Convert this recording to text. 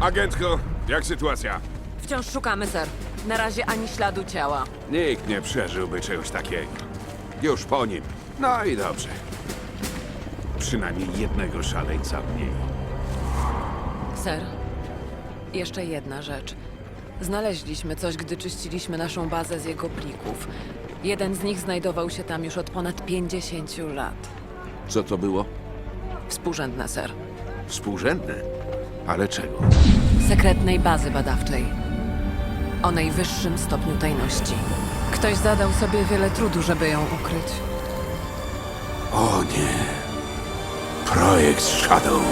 Agentko, jak sytuacja? Wciąż szukamy, ser. Na razie ani śladu ciała. Nikt nie przeżyłby czegoś takiego. Już po nim. No i dobrze. Przynajmniej jednego szaleńca mniej. Ser, jeszcze jedna rzecz. Znaleźliśmy coś, gdy czyściliśmy naszą bazę z jego plików. Jeden z nich znajdował się tam już od ponad 50 lat. Co to było? Współrzędne, ser. Współrzędne? Ale czego? Sekretnej bazy badawczej. O najwyższym stopniu tajności. Ktoś zadał sobie wiele trudu, żeby ją ukryć. O nie. Projekt Shadow.